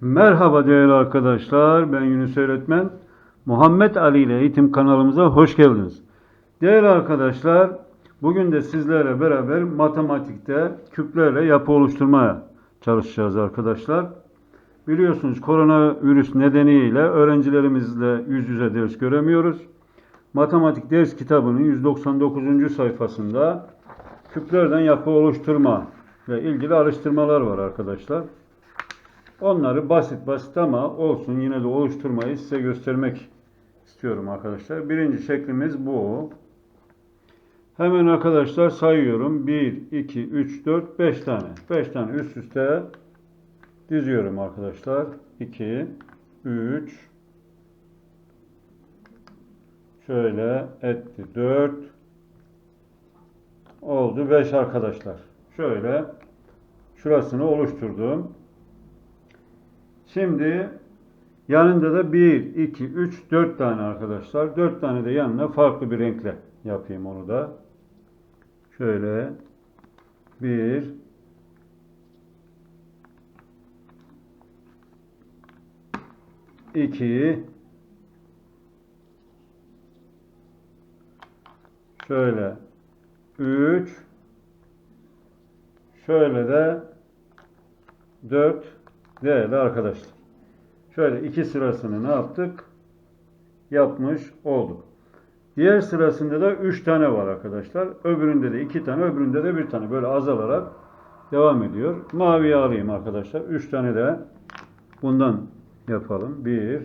Merhaba değerli arkadaşlar. Ben Yunus Öğretmen. Muhammed Ali ile eğitim kanalımıza hoş geldiniz. Değerli arkadaşlar, bugün de sizlerle beraber matematikte küplerle yapı oluşturmaya çalışacağız arkadaşlar. Biliyorsunuz koronavirüs nedeniyle öğrencilerimizle yüz yüze ders göremiyoruz. Matematik ders kitabının 199. sayfasında küplerden yapı oluşturma ile ilgili alıştırmalar var arkadaşlar. Onları basit basit ama olsun yine de oluşturmayı size göstermek istiyorum arkadaşlar. Birinci şeklimiz bu. Hemen arkadaşlar sayıyorum. 1, 2, 3, 4, 5 tane. 5 tane üst üste diziyorum arkadaşlar. 2, 3, şöyle etti 4, oldu 5 arkadaşlar. Şöyle şurasını oluşturdum. Şimdi yanında da 1, 2, 3, 4 tane arkadaşlar. 4 tane de yanına farklı bir renkle yapayım onu da. Şöyle 1 2 şöyle 3 şöyle de 4 değerli arkadaşlar. Şöyle iki sırasını ne yaptık? Yapmış olduk. Diğer sırasında da 3 tane var arkadaşlar. Öbüründe de 2 tane, öbüründe de 1 tane. Böyle azalarak devam ediyor. Maviyi alayım arkadaşlar. 3 tane de bundan yapalım. 1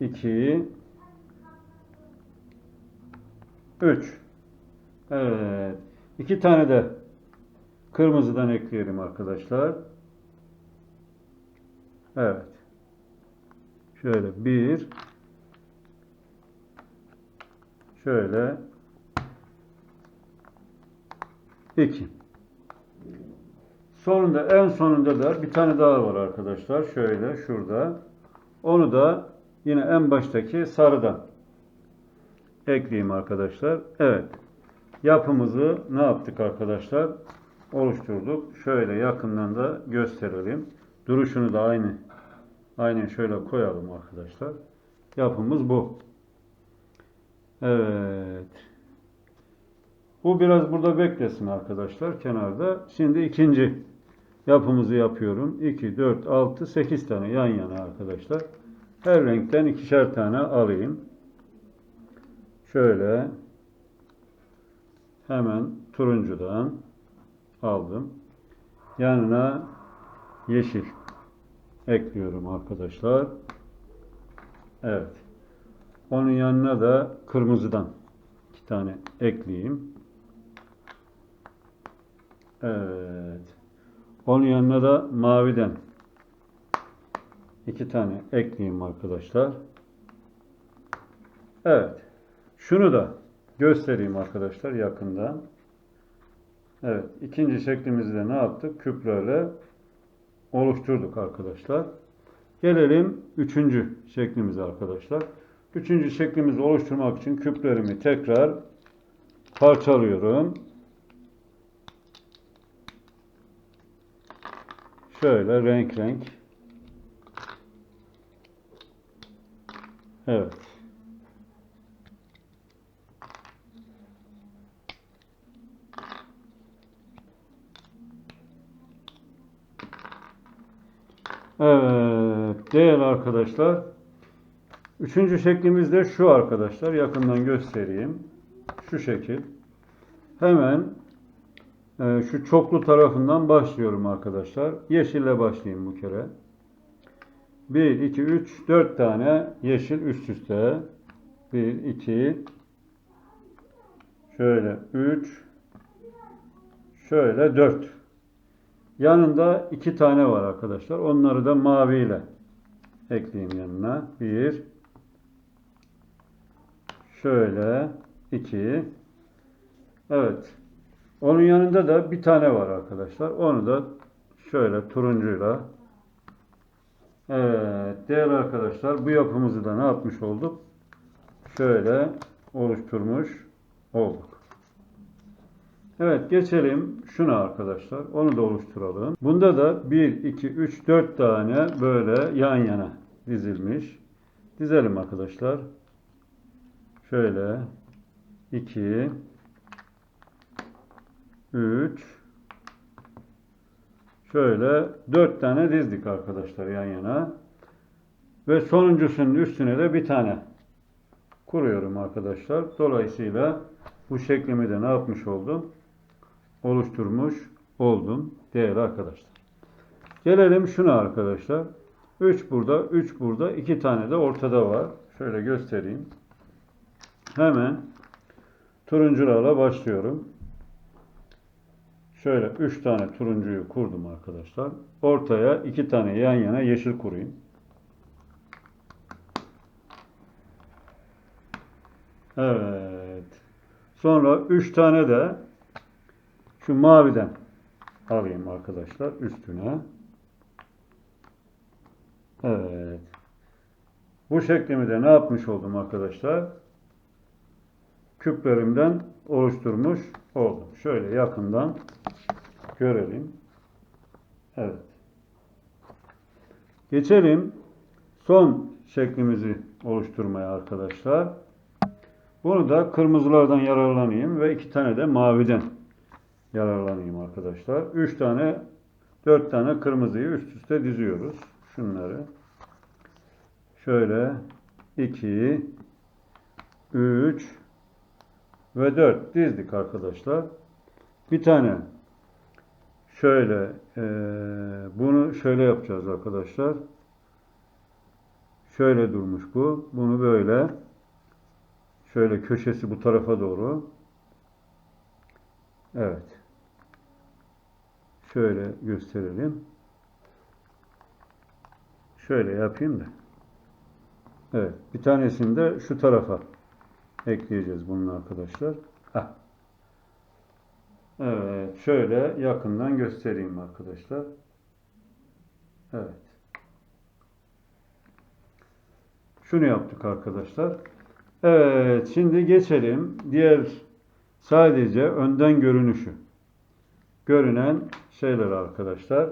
2 3 Evet. 2 tane de Kırmızıdan ekleyelim arkadaşlar. Evet. Şöyle bir. Şöyle. iki. Sonunda en sonunda da bir tane daha var arkadaşlar. Şöyle şurada. Onu da yine en baştaki sarıdan ekleyeyim arkadaşlar. Evet. Yapımızı ne yaptık arkadaşlar? Oluşturduk. Şöyle yakından da gösterelim. Duruşunu da aynı aynen şöyle koyalım arkadaşlar. Yapımız bu. Evet. Bu biraz burada beklesin arkadaşlar kenarda. Şimdi ikinci yapımızı yapıyorum. 2, 4, 6, 8 tane yan yana arkadaşlar. Her renkten ikişer tane alayım. Şöyle hemen turuncudan aldım. Yanına yeşil ekliyorum arkadaşlar. Evet. Onun yanına da kırmızıdan iki tane ekleyeyim. Evet. Onun yanına da maviden iki tane ekleyeyim arkadaşlar. Evet. Şunu da göstereyim arkadaşlar yakından. Evet, ikinci şeklimizi de ne yaptık? Küplerle oluşturduk arkadaşlar. Gelelim üçüncü şeklimize arkadaşlar. Üçüncü şeklimizi oluşturmak için küplerimi tekrar parçalıyorum. Şöyle renk renk. Evet. Evet, değerli arkadaşlar. Üçüncü şeklimiz de şu arkadaşlar. Yakından göstereyim. Şu şekil. Hemen e, şu çoklu tarafından başlıyorum arkadaşlar. Yeşille başlayayım bu kere. 1, 2, 3, 4 tane yeşil üst üste. 1, 2, şöyle 3, şöyle 4. Yanında iki tane var arkadaşlar. Onları da maviyle ekleyeyim yanına. Bir. Şöyle. iki. Evet. Onun yanında da bir tane var arkadaşlar. Onu da şöyle turuncuyla. Evet. Değerli arkadaşlar bu yapımızı da ne yapmış olduk? Şöyle oluşturmuş olduk. Evet geçelim şuna arkadaşlar. Onu da oluşturalım. Bunda da 1, 2, 3, 4 tane böyle yan yana dizilmiş. Dizelim arkadaşlar. Şöyle 2 3 Şöyle 4 tane dizdik arkadaşlar yan yana. Ve sonuncusunun üstüne de bir tane kuruyorum arkadaşlar. Dolayısıyla bu şeklimi de ne yapmış oldum? Oluşturmuş oldum değerli arkadaşlar. Gelelim şuna arkadaşlar. 3 burada, 3 burada, 2 tane de ortada var. Şöyle göstereyim. Hemen turuncularla başlıyorum. Şöyle 3 tane turuncuyu kurdum arkadaşlar. Ortaya 2 tane yan yana yeşil kurayım. Evet. Sonra 3 tane de şu maviden alayım arkadaşlar üstüne. Evet. Bu şeklimi de ne yapmış oldum arkadaşlar? Küplerimden oluşturmuş oldum. Şöyle yakından görelim. Evet. Geçelim son şeklimizi oluşturmaya arkadaşlar. Bunu da kırmızılardan yararlanayım ve iki tane de maviden yararlanayım arkadaşlar. Üç tane, dört tane kırmızıyı üst üste diziyoruz. Şunları. Şöyle iki, üç ve dört dizdik arkadaşlar. Bir tane şöyle eee, bunu şöyle yapacağız arkadaşlar. Şöyle durmuş bu. Bunu böyle Şöyle köşesi bu tarafa doğru. Evet. Şöyle gösterelim. Şöyle yapayım da. Evet. Bir tanesini de şu tarafa ekleyeceğiz bunun arkadaşlar. Heh. Evet. Şöyle yakından göstereyim arkadaşlar. Evet. Şunu yaptık arkadaşlar. Evet, şimdi geçelim. Diğer sadece önden görünüşü. Görünen şeyler arkadaşlar.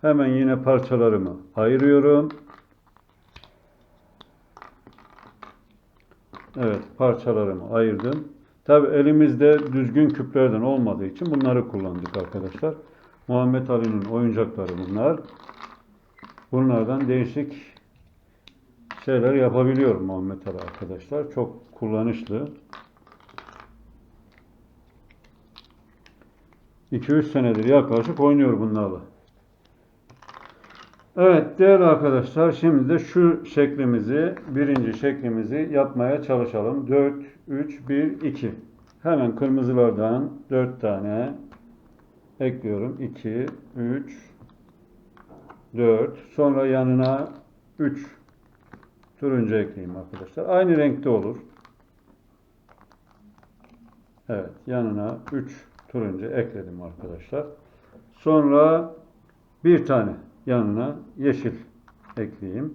Hemen yine parçalarımı ayırıyorum. Evet, parçalarımı ayırdım. Tabi elimizde düzgün küplerden olmadığı için bunları kullandık arkadaşlar. Muhammed Ali'nin oyuncakları bunlar. Bunlardan değişik şeyler yapabiliyor Muhammed Ali arkadaşlar. Çok kullanışlı. 2-3 senedir yaklaşık oynuyor bunlarla. Evet değerli arkadaşlar şimdi de şu şeklimizi birinci şeklimizi yapmaya çalışalım. 4, 3, 1, 2. Hemen kırmızılardan 4 tane ekliyorum. 2, 3, 4. Sonra yanına 3 turuncu ekleyeyim arkadaşlar. Aynı renkte olur. Evet yanına 3 turuncu ekledim arkadaşlar. Sonra bir tane yanına yeşil ekleyeyim.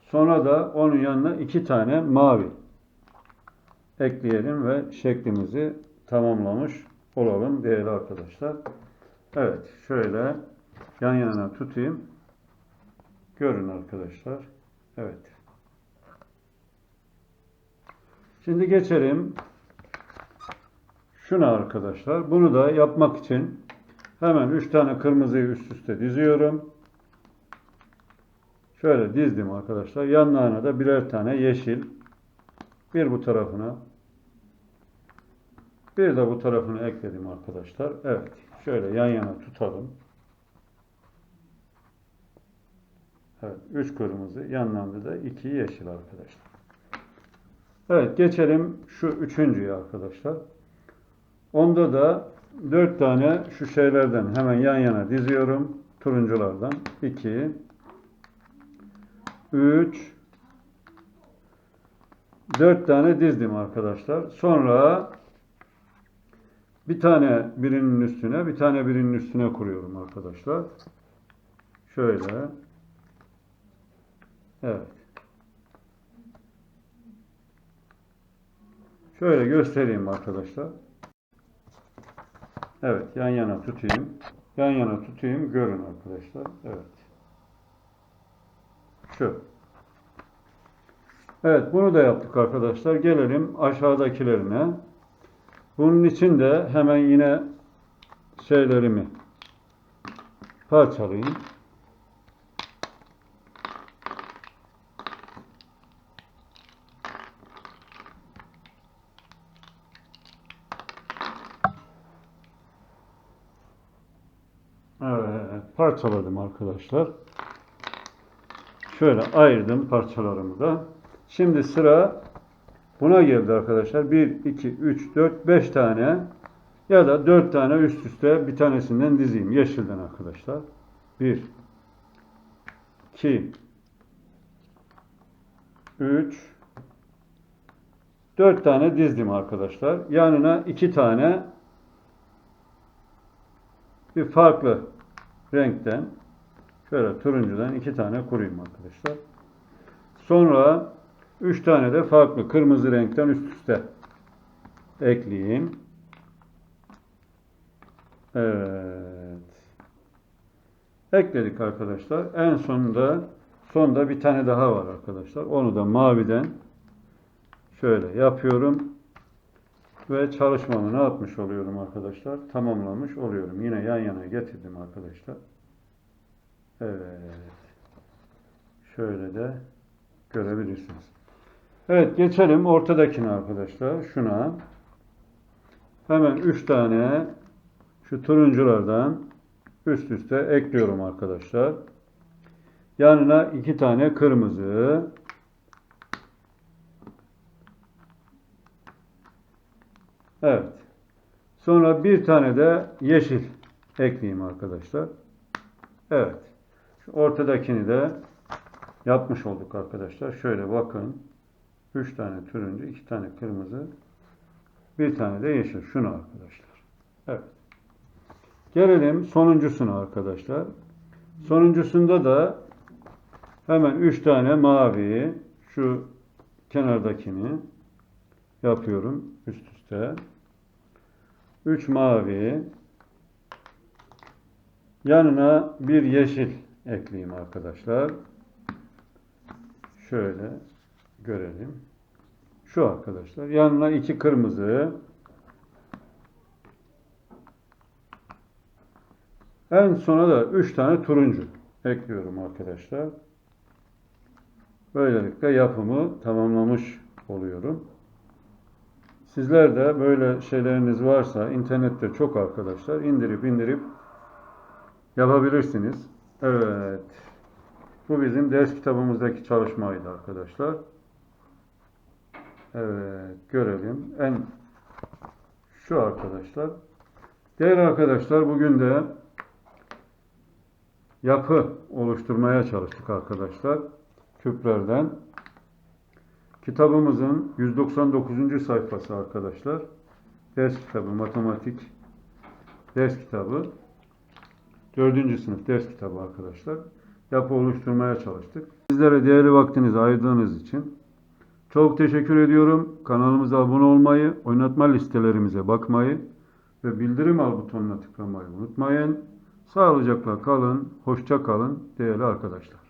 Sonra da onun yanına iki tane mavi ekleyelim ve şeklimizi tamamlamış olalım değerli arkadaşlar. Evet şöyle yan yana tutayım. Görün arkadaşlar. Evet. Şimdi geçelim şuna arkadaşlar. Bunu da yapmak için hemen 3 tane kırmızıyı üst üste diziyorum. Şöyle dizdim arkadaşlar. Yanlarına da birer tane yeşil. Bir bu tarafına. Bir de bu tarafını ekledim arkadaşlar. Evet. Şöyle yan yana tutalım. Evet. 3 kırmızı. Yanlarında da 2 yeşil arkadaşlar. Evet. Geçelim şu üçüncüye arkadaşlar. Onda da 4 tane şu şeylerden hemen yan yana diziyorum. Turunculardan. 2 3 4 tane dizdim arkadaşlar. Sonra bir tane birinin üstüne, bir tane birinin üstüne kuruyorum arkadaşlar. Şöyle. Evet. Şöyle göstereyim arkadaşlar. Evet, yan yana tutayım. Yan yana tutayım, görün arkadaşlar. Evet. Şu. Evet, bunu da yaptık arkadaşlar. Gelelim aşağıdakilerine. Bunun için de hemen yine şeylerimi parçalayayım. Evet, parçaladım arkadaşlar. Şöyle ayırdım parçalarımı da. Şimdi sıra buna geldi arkadaşlar. 1, 2, 3, 4, 5 tane ya da 4 tane üst üste bir tanesinden dizeyim. Yeşilden arkadaşlar. 1, 2, 3, 4 tane dizdim arkadaşlar. Yanına 2 tane bir farklı renkten şöyle turuncudan iki tane kurayım arkadaşlar. Sonra üç tane de farklı kırmızı renkten üst üste ekleyeyim. Evet. Ekledik arkadaşlar. En sonunda sonda bir tane daha var arkadaşlar. Onu da maviden şöyle yapıyorum. Ve çalışmamı ne yapmış oluyorum arkadaşlar? Tamamlamış oluyorum. Yine yan yana getirdim arkadaşlar. Evet. Şöyle de görebilirsiniz. Evet geçelim ortadakine arkadaşlar. Şuna. Hemen 3 tane şu turunculardan üst üste ekliyorum arkadaşlar. Yanına 2 tane kırmızı. Evet. Sonra bir tane de yeşil ekleyeyim arkadaşlar. Evet. Şu ortadakini de yapmış olduk arkadaşlar. Şöyle bakın. 3 tane turuncu, 2 tane kırmızı, bir tane de yeşil. Şunu arkadaşlar. Evet. Gelelim sonuncusuna arkadaşlar. Sonuncusunda da hemen 3 tane mavi, şu kenardakini yapıyorum üst üste. 3 mavi, yanına bir yeşil ekleyeyim arkadaşlar. Şöyle görelim. Şu arkadaşlar. Yanına iki kırmızı. En sona da üç tane turuncu ekliyorum arkadaşlar. Böylelikle yapımı tamamlamış oluyorum. Sizler de böyle şeyleriniz varsa internette çok arkadaşlar indirip indirip yapabilirsiniz. Evet. Bu bizim ders kitabımızdaki çalışmaydı arkadaşlar. Evet, görelim. En şu arkadaşlar. Değerli arkadaşlar bugün de yapı oluşturmaya çalıştık arkadaşlar. Küplerden. Kitabımızın 199. sayfası arkadaşlar. Ders kitabı, matematik ders kitabı. 4. sınıf ders kitabı arkadaşlar. Yapı oluşturmaya çalıştık. Sizlere değerli vaktinizi ayırdığınız için çok teşekkür ediyorum. Kanalımıza abone olmayı, oynatma listelerimize bakmayı ve bildirim al butonuna tıklamayı unutmayın. Sağlıcakla kalın, hoşça kalın değerli arkadaşlar.